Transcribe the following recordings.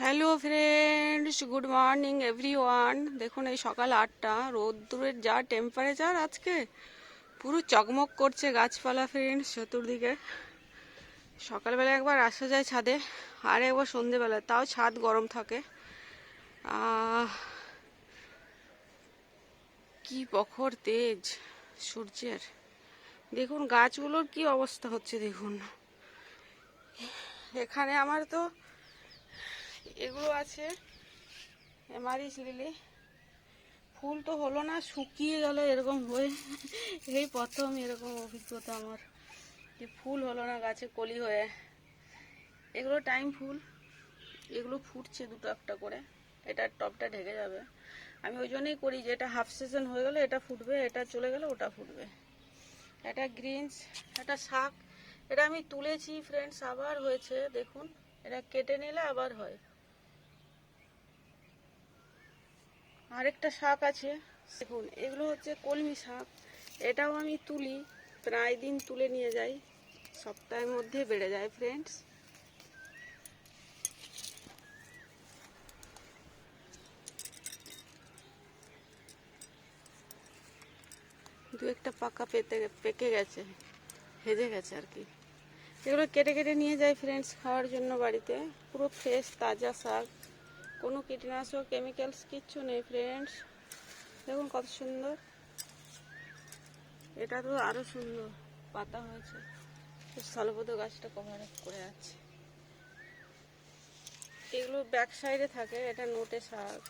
Hello friends good morning everyone দেখুন, এই সকাল আটটা, রোদ্দুরের যা টেম্পারেচার আজকে, পুরো চকমক করছে গাছপালা ফ্রেন্ডস চতুর্দিকে। সকালবেলা একবার আসা যায় ছাদে, আর একবার সন্ধেবেলা, তাও ছাদ গরম থাকে। কি প্রখর তেজ, সূর্যের। দেখুন, গাছগুলোর কি অবস্থা হচ্ছে, দেখুন। এখানে আমার তো এগুলো আছে। এমারিস লিলি। ফুল তো হলো না, শুকিয়ে গেল এরকম হয়ে। এই প্রথম এরকম অভিজ্ঞতা আমার, যে ফুল হলো না, গাছে কলি হয়ে। এগুলো টাইম ফুল। এগুলো ফুটছে দুটো একটা করে। এটার টপটা ঢেকে যাবে। আমি ওই জন্যই করি যে এটা হাফ সিজন হয়ে গেলে এটা ফুটবে, এটা চলে গেলে ওটা ফুটবে। এটা গ্রিনস এটা শাক। এটা আমি তুলেছি ফ্রেন্ডস আবার হয়েছে, দেখুন। এটা কেটে নিলে আবার হয়। আরেকটা শাক আছে। দেখুন, এগুলো হচ্ছে কলমি শাক। এটাও আমি তুলি, প্রায় দিন তুলে নিয়ে যাই। সপ্তাহের মধ্যে বেড়ে যায় ফ্রেন্ডস দু একটা পাকা পেতে পেকে গেছে, হেজে গেছে আর কি। এগুলো কেটে কেটে নিয়ে যাই ফ্রেন্ডস খাওয়ার জন্য বাড়িতে। পুরো ফ্রেশ তাজা শাক। কোনো কীটনাশক কেমিক্যালস কিচ্ছু নেই ফ্রেন্ডস দেখুন কত সুন্দর। এটা তো আরও সুন্দর। পাতা হয়েছে। স্থলপদ গাছটা কভার আপ করে আছে। এগুলো ব্যাক সাইডে থাকে। এটা নোটে শাক,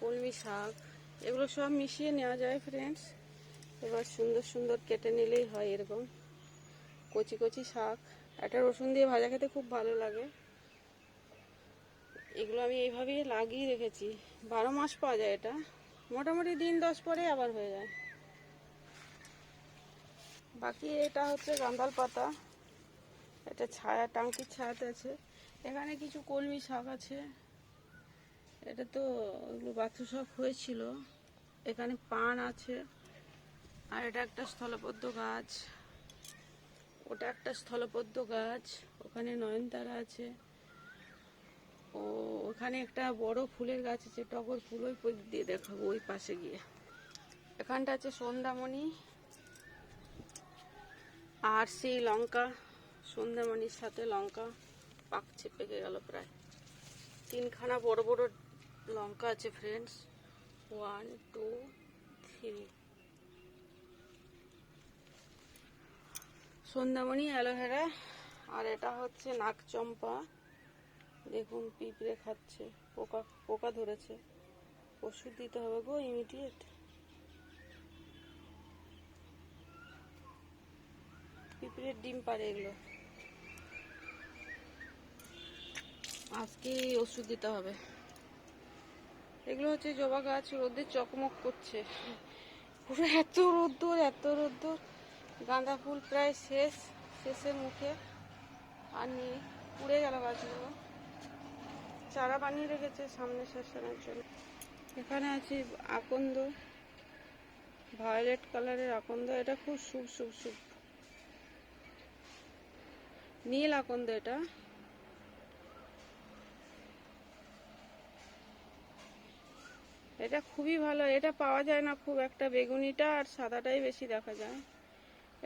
কলমি শাক। এগুলো সব মিশিয়ে নেওয়া যায় ফ্রেন্ডস এবার সুন্দর সুন্দর কেটে নিলেই হয় এরকম। কচি কচি শাক। একটা রসুন দিয়ে ভাজা খেতে খুব ভালো লাগে। এগুলো আমি এইভাবেই লাগিয়ে রেখেছি। বারো মাস পাওয়া যায় এটা। মোটামুটি দিন দশ পরে আবার হয়ে যায়। বাকি এটা হচ্ছে গান্ধাল পাতা। এটা ছায়া, টাঙ্কির ছায়াতে আছে। এখানে কিছু কলমি শাক আছে। এটা তো ওগুলো বাথু শাক হয়েছিল। এখানে পান আছে। আর এটা একটা স্থলপদ্ম গাছ। ওটা একটা স্থলপদ্ম গাছ। ওখানে নয়নতারা আছে। ও, ওখানে একটা বড় ফুলের গাছ আছে, টগর ফুল, ওই দিয়ে দেখাবো ওই পাশে গিয়ে। এখানটা আছে সন্ধ্যামণি আর সেই লঙ্কা, সন্ধ্যামণির সাথে লঙ্কা পাকছে পেকে গেল প্রায়। তিনখানা বড় বড় লঙ্কা আছে ফ্রেন্ডস ওয়ান টু থ্রি সন্ধ্যামণি, অ্যালোভেরা আর এটা হচ্ছে নাকচম্পা দেখুন, পিঁপড়ে খাচ্ছে, পোকা পোকা ধরেছে। ওষুধ দিতে হবে গো ইমিডিয়েট পিঁপড়ের ডিম পারে এগুলো। আজকে ওষুধ দিতে হবে। এগুলো হচ্ছে জবা গাছ রোদে চকমক করছে। পুরো এত রোদ্দুর এত রোদ্দুর। গাঁদা ফুল প্রায় শেষ, শেষের মুখে। আর নিয়ে পুড়ে গেল গাছগুলো। চারা বানিয়ে রেখেছে সামনে শাসানোর জন্য। এখানে আছে আকন্দ ভায়োলেট কালারের আকন্দ, এটা খুব শুভ শুভ শুভ। নীল আকন্দ এটা। এটা খুবই ভালো, এটা পাওয়া যায় না খুব একটা, বেগুনিটা আর সাদাটাই বেশি দেখা যায়।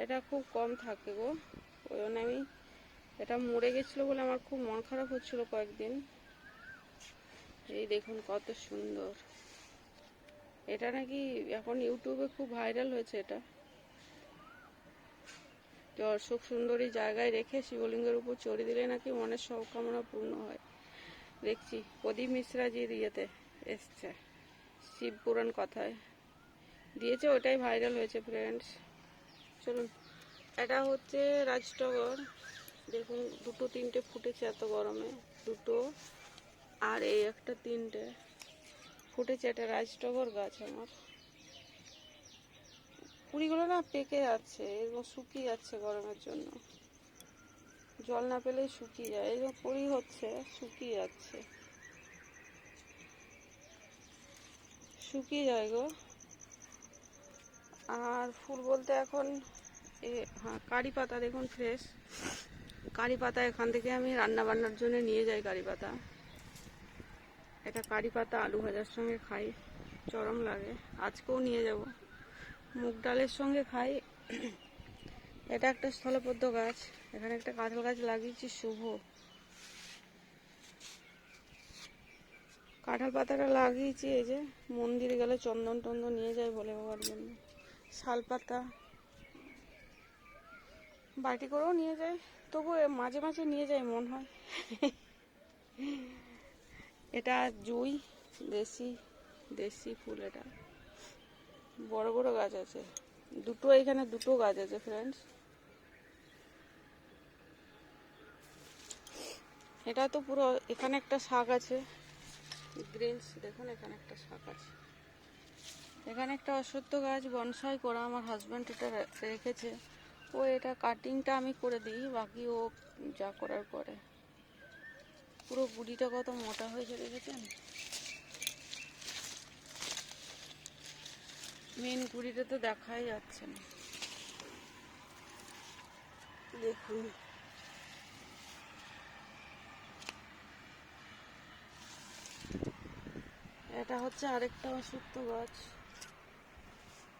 এটা খুব কম থাকে গো, ওই জন্য আমি, এটা মরে গেছিল বলে আমার খুব মন খারাপ হচ্ছিল কয়েকদিন। এই দেখুন কত সুন্দর। এটা নাকি এখন ইউটিউবে খুব ভাইরাল হয়েছে এটা। অশোক সুন্দরী জায়গায় রেখে শিবলিঙ্গের উপর চড়ে দিলে নাকি মনের সব কামনা পূর্ণ হয়। দেখছি, প্রদীপ মিশ্রাজির ইয়েতে এসছে, শিব পুরাণ কথায়। দিয়েছে ওটাই ভাইরাল হয়েছে ফ্রেন্ডস চলুন, এটা হচ্ছে রাজটগর। দেখুন, দুটো তিনটে ফুটেছে এত গরমে। দুটো। আর এই একটা তিনটে। ফুটেছে এটা রাজটগর গাছ আমার। কুড়িগুলো না পেকে যাচ্ছে এরকম শুকিয়ে যাচ্ছে গরমের জন্য। জল না পেলেই শুকিয়ে যায়। এরকম কুড়ি হচ্ছে, শুকিয়ে যাচ্ছে। শুকিয়ে যায় গো। আর ফুল বলতে এখন এ হ্যাঁ কারি পাতা দেখুন ফ্রেশ কারি পাতা এখান থেকে আমি রান্না বান্নার জন্য নিয়ে যাই কারি পাতা। এটা কারি পাতা, আলু ভাজার সঙ্গে খাই, চরম লাগে। আজকেও নিয়ে যাব। মুগ ডালের সঙ্গে খাই। এটা একটা স্থলপদ্ম গাছ। এখানে একটা কাঁঠাল গাছ লাগিয়েছি, শুভ। কাঁঠাল পাতাটা লাগিয়েছি, এই যে মন্দিরে গেলে চন্দন টন্দন নিয়ে যায় ভোলে বাবার জন্য। শাল পাতা। বাটি করেও নিয়ে যায় তবু মাঝে মাঝে নিয়ে যায় মন হয়। এটা জুই, দেশি দেশি ফুল এটা। বড় বড় গাছ আছে। দুটো এখানে দুটো গাছ আছে ফ্রেন্ডস এটা তো পুরো এখানে একটা শাক আছে। গ্রিনস দেখুন এখানে একটা শাক আছে। এখানে একটা অশ্বত্থ গাছ, বনসাই করা, আমার হাজব্যান্ড এটা রেখেছে। ও এটা কাটিংটা আমি করে দিই, বাকি ও যা করার করে। পুরো বুড়িটা কত মোটা হয়েছে দেখেছেন? মেন কুড়িটা তো দেখাই যাচ্ছে না। দেখুন। এটা হচ্ছে আরেকটা অসুস্থ গাছ।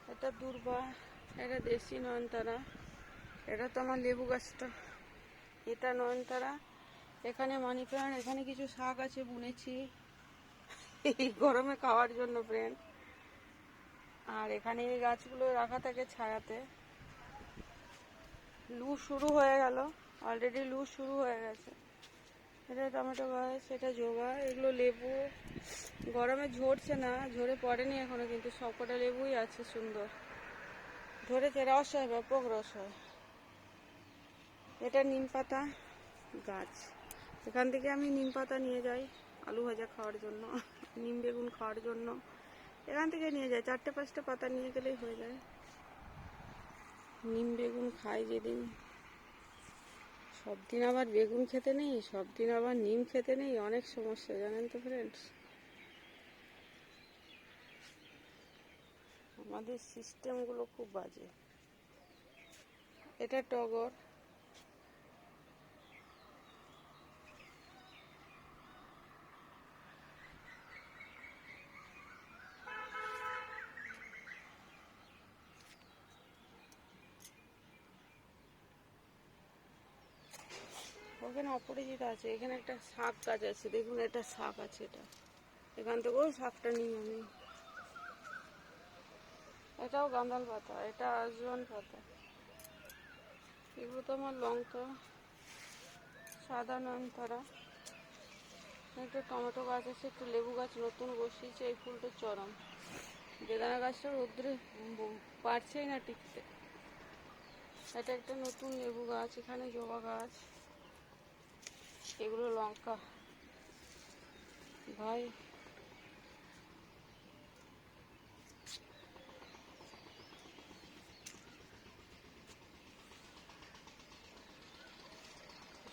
এটা দুর্বা, এটা দেশি নয়নতারা। এটা তো আমার লেবু গাছটা। এটা নয়নতারা। এখানে মানি প্ল্যান্ট, এখানে কিছু শাক আছে, বুনেছি। এই গরমে খাওয়ার জন্য ফ্রেন্ড আর এখানে এই গাছগুলো রাখা থাকে ছায়াতে। লু শুরু হয়ে গেল। অলরেডি লু শুরু হয়ে গেছে। এটা টমেটো গাছ, এটা জোগা এগুলো লেবু। গরমে ঝরছে না, ঝরে পড়েনি এখনও, কিন্তু সবকটা লেবুই আছে সুন্দর। ধরেছে, রস হয় ব্যাপক রস হয়। এটা নিম পাতা গাছ। এখান থেকে আমি নিম পাতা নিয়ে যাই, আলু ভাজা খাওয়ার জন্য, নিম বেগুন খাওয়ার জন্য। এখান থেকে নিয়ে যাই, চারটে পাঁচটা পাতা নিয়ে গেলেই হয়ে যায়। নিম বেগুন খাই যেদিন। সব দিন আবার বেগুন খেতে নেই সব দিন আবার নিম খেতে নেই, অনেক সমস্যা, জানেন তো ফ্রেন্ডস আমাদের সিস্টেমগুলো খুব বাজে। এটা টগর। ওখানে অপরাজিতা আছে। এখানে একটা শাক গাছ আছে। দেখুন এটা শাক আছে এটা। এখান থেকেও শাকটা নিই আমি এটাও গাঁদাল পাতা। এটা আজওয়ান পাতা। এগুলো তো আমার লঙ্কা, সাদা নয়নতারা একটা টমেটো গাছ আছে, একটু লেবু গাছ নতুন বসিয়েছে, এই ফুলটা চরম। বেদানা গাছটা রোদ্রে পারছেই না টিকতে। এটা একটা নতুন লেবু গাছ, এখানে জবা গাছ। এগুলো লঙ্কা। ভাই।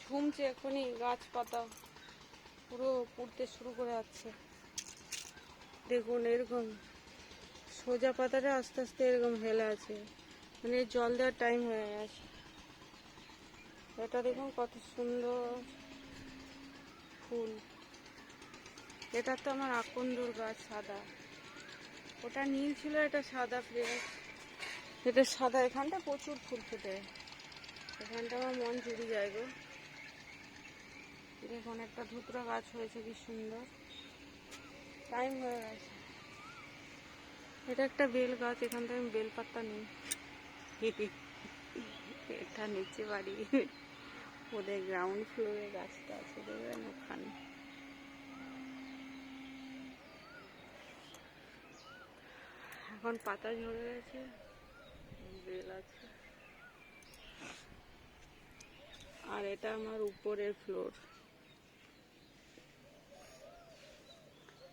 ঝুমছে এখনই গাছপাতা। পুরো পুড়তে শুরু করে যাচ্ছে। দেখুন, এরকম সোজা পাতাটা আস্তে আস্তে এরকম হেলে আছে। মানে জল দেওয়ার টাইম হয়ে গেছে। এটা দেখুন কত সুন্দর। ফুল। এটা তো আমার আকন্দর গাছ, সাদা। ওটা নীল ছিল, এটা সাদা ফ্রেশ এটা সাদা, এখানটা প্রচুর ফুল ফুটে। এখানটা আমার মন জুড়ে যায় গো। দেখুন, একটা ধুতরা গাছ হয়েছে, কি সুন্দর। টাইম হয়ে গেছে। এটা একটা বেল গাছ, এখান থেকে আমি বেল পাতা নিই। এটা নিচে বাড়ি। ওদের গ্রাউন্ড ফ্লোরে গাছটা আছে দেখবেন ওখানে? এখন পাতা ঝরে গেছে, বেল আছে। আর এটা আমার উপরের ফ্লোর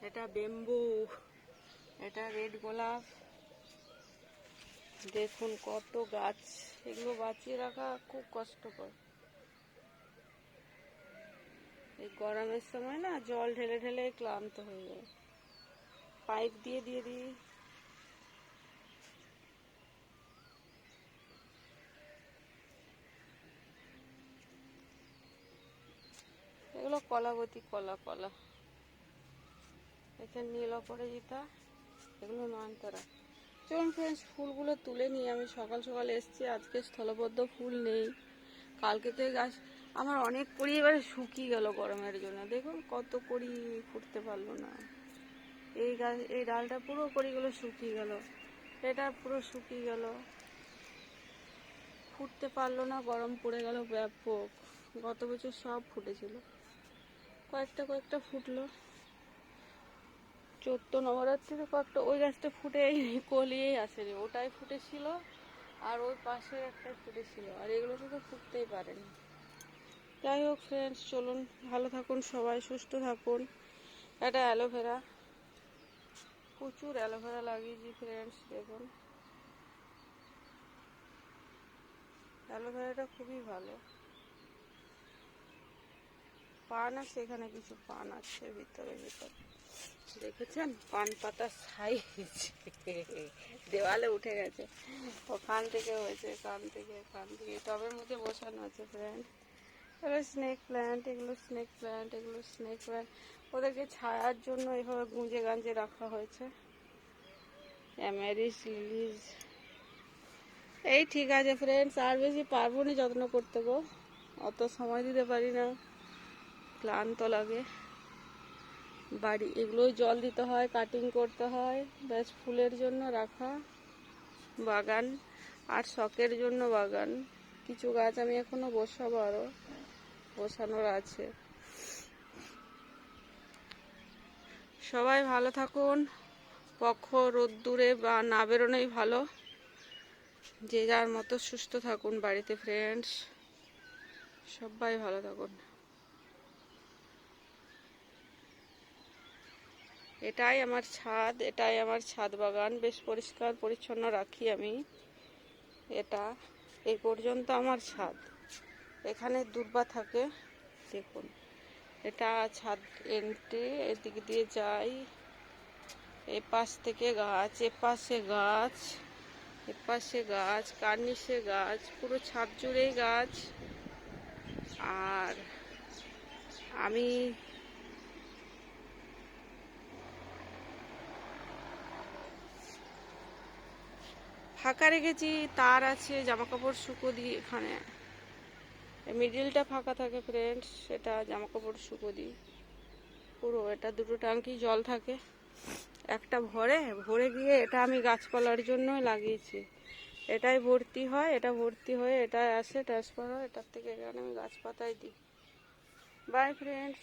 এটা বেম্বু এটা রেড গোলাপ। দেখুন কত গাছ, এগুলো বাঁচিয়ে রাখা খুব কষ্টকর। এই গরমের সময় না জল ঢেলে ঢেলে ক্লান্ত হয়ে যায়। পাইপ দিয়ে দিয়ে দিই এগুলো কলাবতী কলা কলা। এখানে নীল অপরাজিতা, এগুলো নয়নতারা। চলুন ফ্রেন্ডস ফুলগুলো তুলে নিয়ে আমি সকাল সকাল এসেছি, আজকে স্থলবদ্ধ ফুল নেই। কালকে তো গাছ আমার অনেক কড়ি এবারে শুকিয়ে গেল গরমের জন্য। দেখুন কত কড়ি ফুটতে পারল না। এই গাছ, এই ডালটা পুরো কড়িগুলো শুকিয়ে গেল। এটা পুরো শুকিয়ে গেল। ফুটতে পারল না, গরম পড়ে গেল ব্যাপক। গত বছর সব ফুটেছিল। কয়েকটা কয়েকটা ফুটলো। চোদ্দ নবরাত্রিতে কয়েকটা ওই গাছটা ফুটে কলিয়েই আসেনি। ওটাই ফুটেছিল আর ওই পাশে একটা ফুটেছিল আর এগুলোতে তো ফুটতেই পারেনি। যাই হোক ফ্রেন্ডস চলুন, ভালো থাকুন, সবাই সুস্থ থাকুন। এটা অ্যালোভেরা। প্রচুর অ্যালোভেরা লাগিয়েছি ফ্রেন্ডস দেখুন। অ্যালোভেরাটা খুবই ভালো। পান আছে, এখানে কিছু পান আছে, ভিতরে ভিতরে। দেখেছেন? পান পাতা সাইজ দেওয়ালে উঠে গেছে। ওখান থেকে হয়েছে, কান থেকে কান থেকে। টবের মধ্যে বসানো আছে ফ্রেন্ড এগুলো স্নেক প্ল্যান্ট এগুলো স্নেক প্ল্যান্ট এগুলো স্নেক প্ল্যান্ট ওদেরকে ছায়ার জন্য এভাবে গুঁজে গাঞ্জে রাখা হয়েছে। অ্যামেরিস, লিলিজ। এই ঠিক আছে ফ্রেন্ডস আর বেশি পারব না, যত্ন করতে গো। অত সময় দিতে পারি না। ক্লান্ত লাগে। বাড়ি, এগুলোই জল দিতে হয় কাটিং করতে হয়। ব্যাস, ফুলের জন্য রাখা। বাগান, আর শখের জন্য বাগান। কিছু গাছ আমি এখনও বসাবো আরও। বসানোর আছে। সবাই ভালো থাকুন। পক্ষ, রোদ্দুরে বা না বেরোনোই ভালো। যে যার মতো সুস্থ থাকুন বাড়িতে ফ্রেন্ডস সবাই ভালো থাকুন। এটাই আমার ছাদ, এটাই আমার ছাদ বাগান। বেশ পরিষ্কার, পরিচ্ছন্ন রাখি আমি। এটা, এই পর্যন্ত আমার ছাদ। এখানে দুর্বা থাকে। দেখুন, এটা ছাদ এন্ট্রি, এদিক দিয়ে যাই। এ পাশ থেকে গাছ, এ পাশে গাছ, এ পাশে গাছ, কার্নিশে গাছ, পুরো ছাদ জুড়েই গাছ। আর আমি ফাঁকা রেখেছি, তার আছে জামা কাপড় শুকো দিই এখানে। মিডিলটা ফাঁকা থাকে ফ্রেন্ডস সেটা জামা কাপড় শুকো দিই। পুরো এটা দুটো ট্যাঙ্কি জল থাকে। একটা ভরে ভরে গিয়ে এটা আমি গাছপালার জন্য লাগিয়েছি। এটাই ভর্তি হয়, এটা ভর্তি হয়ে, এটা আসে ট্রান্সফার হয় এটার থেকে এখানে আমি গাছ পাতায় দিই। By friends